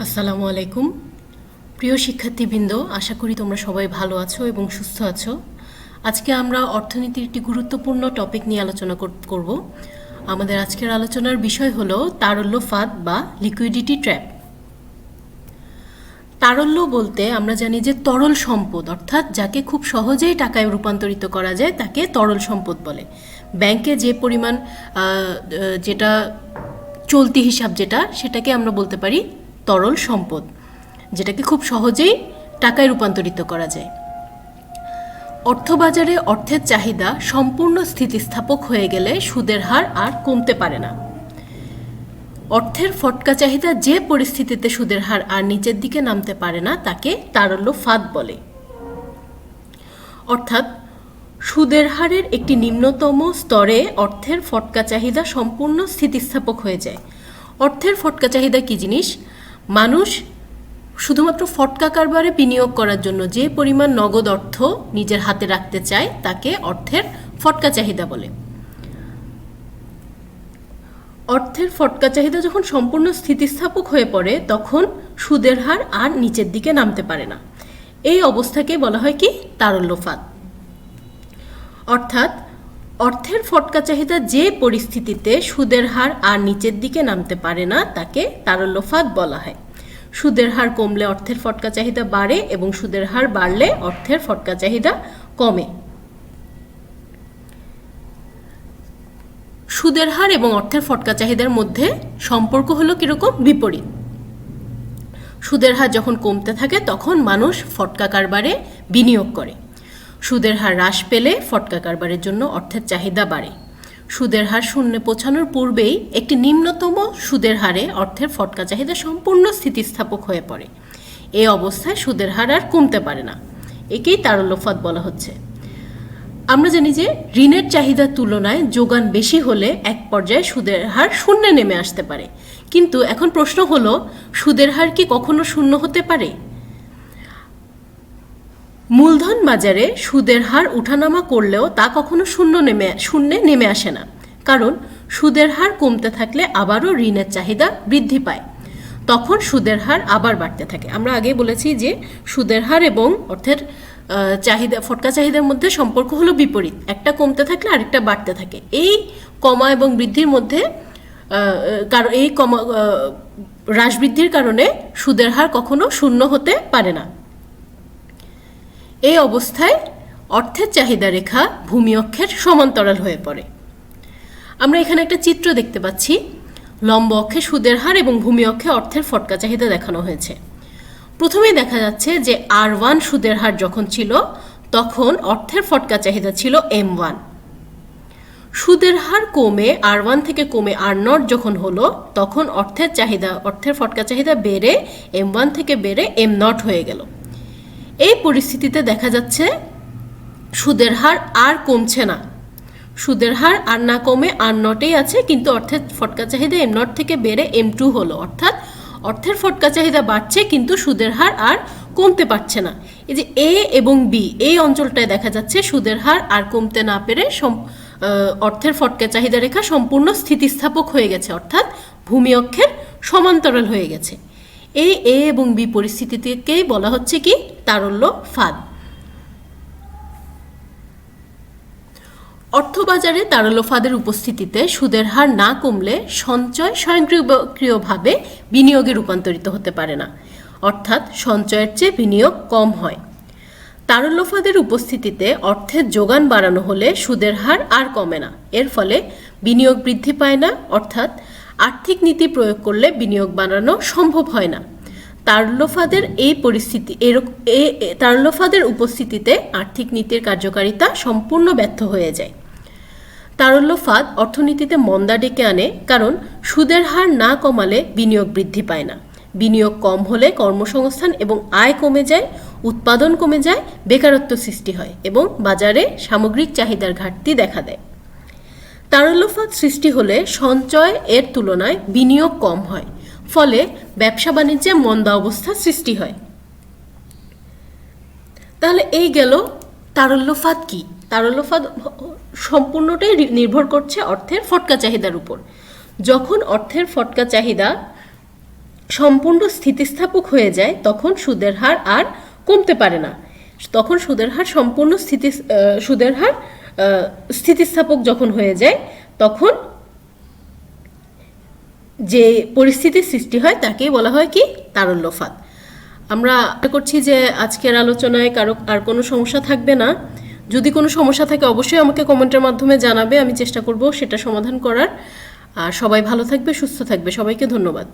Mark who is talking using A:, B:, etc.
A: আসসালামু আলাইকুম। প্রিয় শিক্ষার্থীবৃন্দ, আশা করি তোমরা সবাই ভালো আছো এবং সুস্থ আছো। আজকে আমরা অর্থনীতির একটি গুরুত্বপূর্ণ টপিক নিয়ে আলোচনা কর- করব। আমাদের আজকের আলোচনার বিষয় হলো তারল্য ফাঁদ বা লিকুইডিটি ট্র্যাপ। তারল্য বলতে আমরা জানি যে তরল সম্পদ, অর্থাৎ যাকে খুব সহজেই টাকায় রূপান্তরিত করা যায়, তাকে তরল সম্পদ বলে। ব্যাংকে যে পরিমাণ যেটা চলতি হিসাব যেটা, সেটাকে আমরা বলতে পারি তরল সম্পদ, যেটাকে খুব সহজেই টাকায় রূপান্তরিত করা যায়। অর্থবাজারে অর্থের চাহিদা সম্পূর্ণ স্থিতিস্থাপক হয়ে গেলে সুদের হার আর কমতে পারে না। অর্থের ফটকা চাহিদা যে পরিস্থিতিতে সুদের হার আর নিচের দিকে নামতে পারে না, তাকে তারল্য ফাঁদ বলে। অর্থাৎ, সুদের হারের একটি নিম্নতম স্তরে অর্থের ফটকা চাহিদা সম্পূর্ণ স্থিতিস্থাপক হয়ে যায়। অর্থের ফটকা চাহিদা কি জিনিস? মানুষ শুধুমাত্র ফটকা কারবারে বিনিয়োগ করার জন্য যে পরিমাণ নগদ অর্থ নিজের হাতে রাখতে চায়, তাকে অর্থের ফটকা চাহিদা বলে। অর্থের ফটকা চাহিদা যখন সম্পূর্ণ স্থিতিস্থাপক হয়ে পড়ে, তখন সুদের হার আর নিচের দিকে নামতে পারে না। এই অবস্থাকে বলা হয় কি? তারল্যফাত। অর্থাৎ অর্থের ফটকা চাহিদা যে পরিস্থিতিতে সুদের হার আর নিচের দিকে নামতে পারে না, তাকে তারল্যফাত বলা হয়। সুদের হার কমলে অর্থের ফটকা চাহিদা বাড়ে এবং সুদের হার বাড়লে অর্থের ফটকা চাহিদা কমে। সুদের হার এবং অর্থের ফটকা চাহিদার মধ্যে সম্পর্ক হলো কীরকম? বিপরীত। সুদের হার যখন কমতে থাকে, তখন মানুষ ফটকা কারবারে বিনিয়োগ করে। সুদের হার হ্রাস পেলে ফটকা কারবারের জন্য অর্থের চাহিদা বাড়ে। সুদের হার শূন্যে পৌঁছানোর পূর্বেই একটি নিম্নতম সুদের হারে অর্থের ফটকা চাহিদা সম্পূর্ণ স্থিতিস্থাপক হয়ে পড়ে। এই অবস্থায় সুদের হার আর কমতে পারে না। একেই তারল্যফাত বলা হচ্ছে। আমরা জানি যে ঋণের চাহিদার তুলনায় যোগান বেশি হলে এক পর্যায়ে সুদের হার শূন্যে নেমে আসতে পারে। কিন্তু এখন প্রশ্ন হলো, সুদের হার কি কখনো শূন্য হতে পারে? মূলধন বাজারে সুদের হার উঠানামা করলেও তা কখনো শূন্য নেমে, শূন্যে নেমে আসে না। কারণ, সুদের হার কমতে থাকলে আবারও ঋণের চাহিদা বৃদ্ধি পায়। তখন সুদের হার আবার বাড়তে থাকে। আমরা আগে বলেছি যে, সুদের হার এবং অর্থের চাহিদা, ফটকা চাহিদার মধ্যে সম্পর্ক হলো বিপরীত। একটা কমতে থাকলে আরেকটা বাড়তে থাকে। এই কমা এবং বৃদ্ধির মধ্যে এই কমা হ্রাস বৃদ্ধির কারণে সুদের হার কখনো শূন্য হতে পারে না। এই অবস্থায় অর্থের চাহিদা রেখা ভূমি অক্ষের সমান্তরাল হয়ে পড়ে। আমরা এখানে একটা চিত্র দেখতে পাচ্ছি। লম্ব অক্ষে সুদের হার এবং ভূমি অক্ষে অর্থের ফটকা চাহিদা দেখানো হয়েছে। প্রথমেই দেখা যাচ্ছে যে আর ওয়ান সুদের হার যখন ছিল, তখন অর্থের ফটকা চাহিদা ছিল এম ওয়ান। সুদের হার কমে, আর ওয়ান থেকে কমে আর নট যখন হলো, তখন অর্থের চাহিদা, অর্থের ফটকা চাহিদা বেড়ে, এম ওয়ান থেকে বেড়ে, এম নট হয়ে গেল। এই পরিস্থিতিতে দেখা যাচ্ছে সুদের হার আর কমছে না। সুদের হার আর না কমে আর নটেই আছে, কিন্তু অর্থের ফটকা চাহিদা এম নট থেকে বেড়ে এম টু হলো। অর্থাৎ অর্থের ফটকা চাহিদা বাড়ছে, কিন্তু সুদের হার আর কমতে পারছে না। এই যে এ এবং বি, এই অঞ্চলটায় দেখা যাচ্ছে সুদের হার আর কমতে না পেরে অর্থের ফটকা চাহিদা রেখা সম্পূর্ণ স্থিতিস্থাপক হয়ে গেছে। অর্থাৎ ভূমি অক্ষের সমান্তরাল হয়ে গেছে। এই এ এবং বি পরিস্থিতিকেই বলা হচ্ছে কি? তারল্য ফাঁদ। অর্থবাজারে তারল্য ফাঁদের উপস্থিতিতে সুদের হার না কমলে সঞ্চয় স্বয়ংক্রিয়ভাবে বিনিয়োগে রূপান্তরিত হতে পারে না। অর্থাৎ সঞ্চয়ের চেয়ে বিনিয়োগ কম হয়। তারল্য ফাঁদের উপস্থিতিতে অর্থের যোগান বাড়ানো হলে সুদের হার আর কমে না। এর ফলে বিনিয়োগ বৃদ্ধি পায় না, অর্থাৎ আর্থিক নীতি প্রয়োগ করলে বিনিয়োগ বাড়ানো সম্ভব হয় না। তারল্যফাদের এই পরিস্থিতি তারল্যফাদের উপস্থিতিতে আর্থিক নীতির কার্যকারিতা সম্পূর্ণ ব্যর্থ হয়ে যায়। তারল্য ফাঁদ অর্থনীতিতে মন্দা ডেকে আনে কারণ সুদের হার না কমালে বিনিয়োগ বৃদ্ধি পায় না। বিনিয়োগ কম হলে কর্মসংস্থান এবং আয় কমে যায়, উৎপাদন কমে যায়, বেকারত্ব সৃষ্টি হয় এবং বাজারে সামগ্রিক চাহিদার ঘাটতি দেখা দেয়। তারল্যফাদ সৃষ্টি হলে সঞ্চয় এর তুলনায় বিনিয়োগ কম হয়, ফলে ব্যবসা বাণিজ্যে মন্দা অবস্থা সৃষ্টি হয়। তাহলে এই গেল তারল্যফাদ কি? তারল্যফাদ সম্পূর্ণটাই নির্ভর করছে অর্থের ফটকা চাহিদার উপর। যখন অর্থের ফটকা চাহিদা সম্পূর্ণ স্থিতিস্থাপক হয়ে যায়, তখন সুদের হার আর কমতে পারে না। তখন সুদের হার সম্পূর্ণ স্থিতি সুদের হার স্থিতিস্থাপক যখন হয়ে যায়, তখন যে পরিস্থিতির সৃষ্টি হয় তাকেই বলা হয় কি? তারল্যফাত। আমরা করছি যে আজকের আলোচনায় কারও, আর কোনো সমস্যা থাকবে না। যদি কোনো সমস্যা থাকে, অবশ্যই আমাকে কমেন্টের মাধ্যমে জানাবে, আমি চেষ্টা করব সেটা সমাধান করার। আর সবাই ভালো থাকবে, সুস্থ থাকবে। সবাইকে ধন্যবাদ।